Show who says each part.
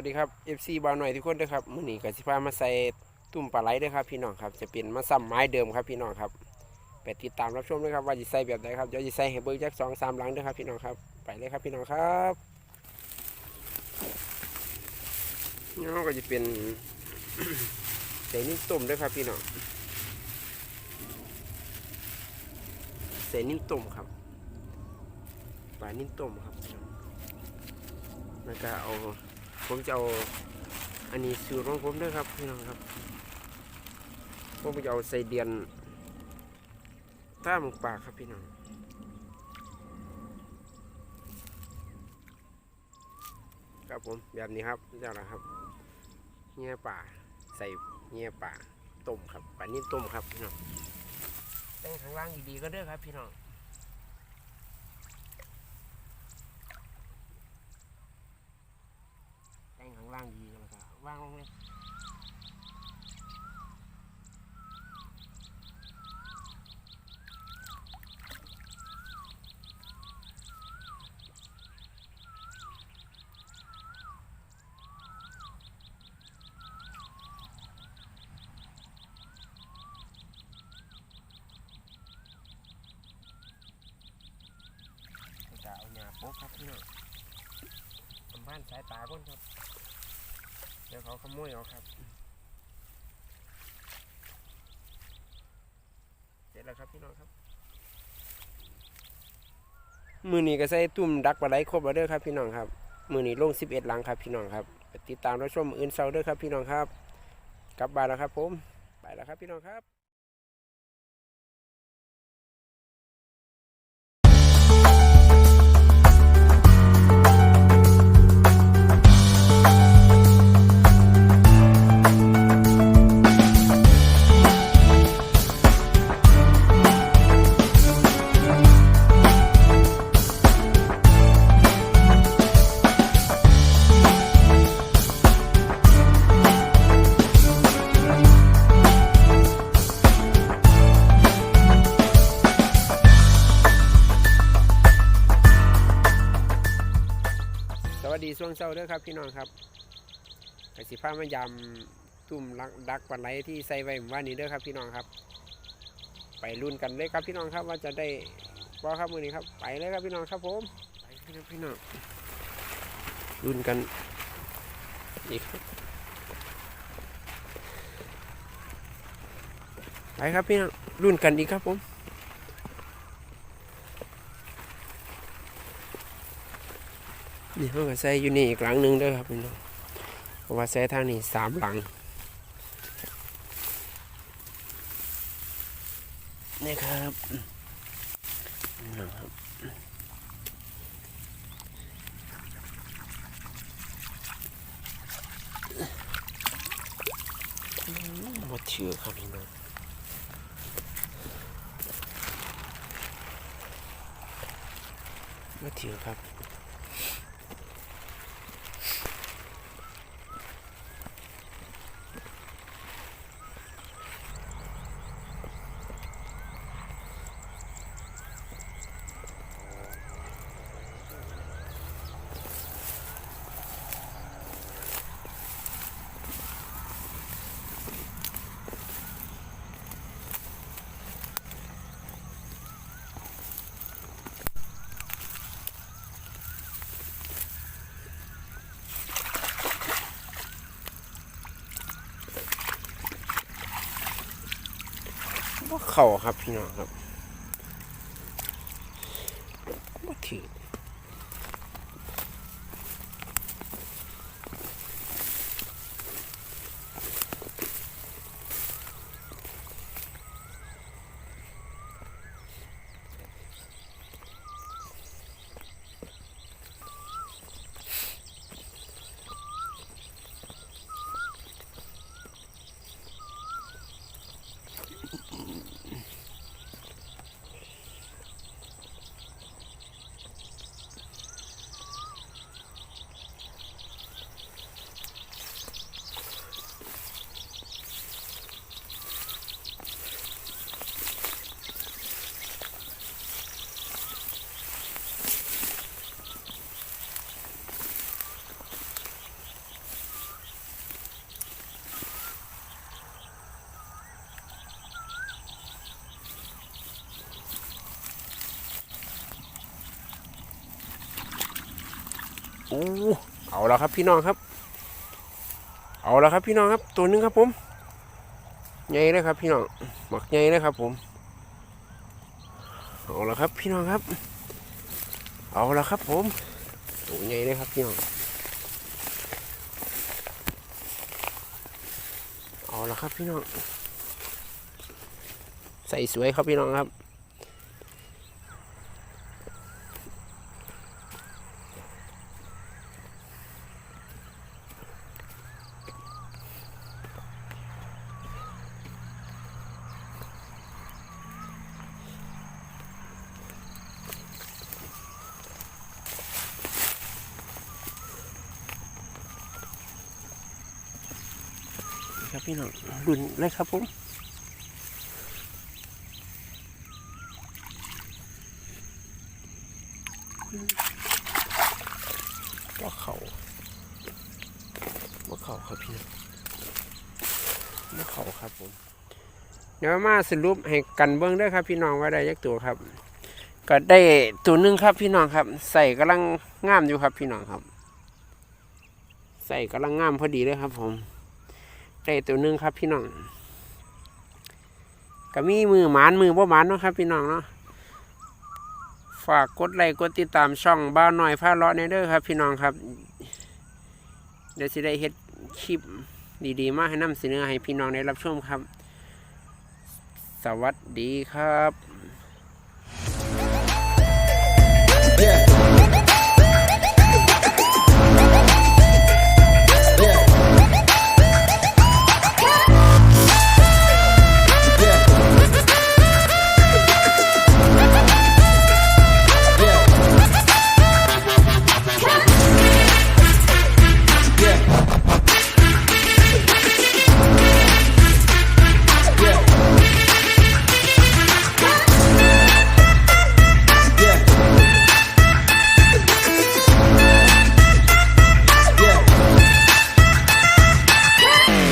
Speaker 1: วัสดีครับ FC บาวหน่อยทุกคนด้วยครับมื้อนี้ก็สิพามาใส่ตุ่มปลาไหลด้วยครับพี่น้องครับจะเป็นมาซ้ำไม้เดิมครับพี่น้องครับไปติดตามรับชมด้วยครับว่าจะใส่แบบไหนครับเดี๋ยวจะใส่ให้เบิร์จักสองสามหลังด้วยครับพี่น้องครับไปเลยครับพี่น้องครับนี่ก็จะเป็นใส่นิ่มต้มด้วยครับพี่น้องใส่นิ่มต้มครับปลานิ่มต้มครับแล้วก็เอา ผมจะเอาอันนี้สูตรของผมด้วยครับพี่น้องครับผมจะเอาใส่เดียนต้าหมกปากครับพี่น้องครับผมแบบนี้ครับเจ้าละครับเงี้ยป่าใส่เงี้ยป่าต้มครับป่านิ่มต้มครับพี่น้องแต่งข้างล่างดีๆก็เด้ครับพี่น้อง แต่งข้างล่างดีแล้วก็ วางลงเลยแล้วก็เอาหญ้าโป๊กครับพี่น้องทำบ้านสายตาก่อนครับ เดี๋ยวเขาขโมยเอาครับ เสร็จแล้วครับพี่น้องครับ มือนี้ก็ใส่ตุ่มดักปลาไหลครบแล้วเด้อครับพี่น้องครับ มือนี้ลง11หลังครับพี่น้องครับ ติดตามรับชมอื่นเซาเด้อครับพี่น้องครับ กลับบ้านแล้วครับผม ไปแล้วครับพี่น้องครับ เจ้าเด้อครับพี่น้องครับกสิพามายำตุ่มลักดักปลาไหลที่ใส่ไว้เมื่อว่านนี้เด้อครับพี่น้องครับ ไปรุ่นกันเลยครับพี่น้องครับว่าจะได้บ่ครับมือนี้ครับ ไปเลยครับพี่น้องครับผมไปครับพี่น้องรุ่นกันอีกครับไปครับพี่น้องรุ่นกันอีกครับผม นี่เขาก็ใส่อยู่นี่อีกหลังหนึ่งด้วยครับพี่น้องเพราะว่าใส่ทางนี้สามหลังนี่ครับนี่นะครับมหมดเชื่อครับพี่น้องมาเถือครับ เข่าครับพี่น้องครับบ่ถือ โอ้เอาแล้วครับพี่น้องครับ เอาแล้วครับพี่น้องครับตัวหนึงครับผมใหญ่เลยครับ พี่น้องหมักใหญ่เลยครับ ผม เอาแล้วครับ พี่น้องครับ เอาแล้วครับ ผมตัวใหญ่เลยครับพี่น้องเอาละครับพี่น้อง ใส่สวยครับพี่น้องครับ ครับพี่น้องดุนเลยครับผมว่าเขาว่าเขาครับพี่น้องว่าเขาครับผม เดี๋ยวมาสรุปให้กันเบื้องเด้วยครับ พี่น้องว่าได้ยักตัวครับ ก็ได้ตัวหนึงครับพี่น้องครับ ใส่กำลังงามอยู่ครับพี่น้องครับ ใส่กำลังงามพอดีเลยครับผม ได้ตัวหนึ่งครับพี่น้องก็มีมือหมานมือบ่หมานเนาะครับ พี่น้องเนาะฝากกดไลค์กดติดตามช่องบ้านหน่อยผ้าเลาะในเด้อครับ พี่น้องครับ เดี๋ยวสิได้เฮ็ดคลิปดีๆ มาให้นำเสนอให้พี่น้องได้รับชมครับ สวัสดีครับ